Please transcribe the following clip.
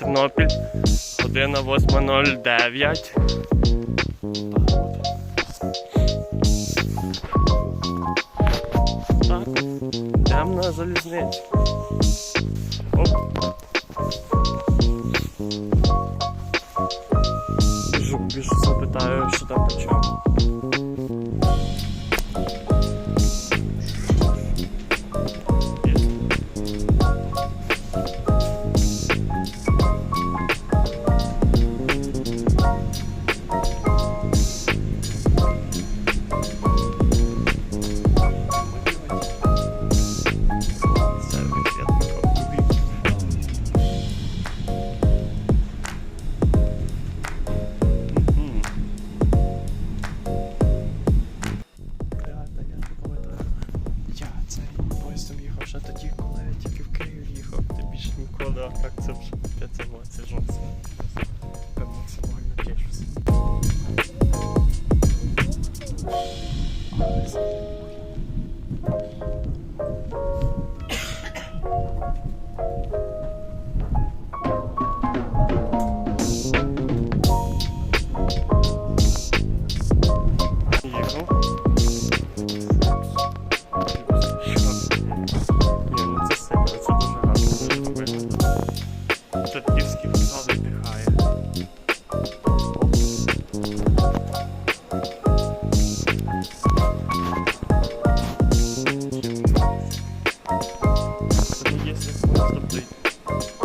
Тернопіль. Година 8.09. Так, йдемо на залізницю. Оп. Біжу, біжу, запитаю, що там по da akcept recenzovať, yes, yes, complete.